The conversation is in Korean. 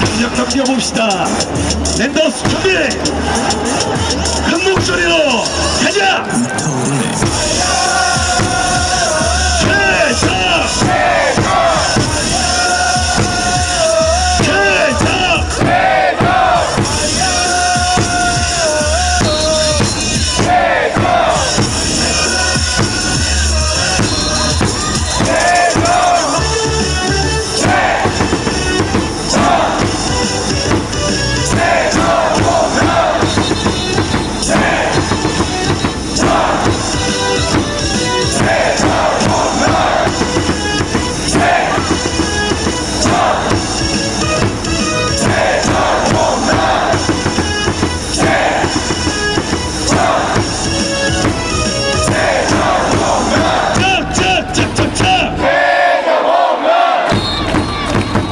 한번 뛰어봅시다. 랜더스 준비!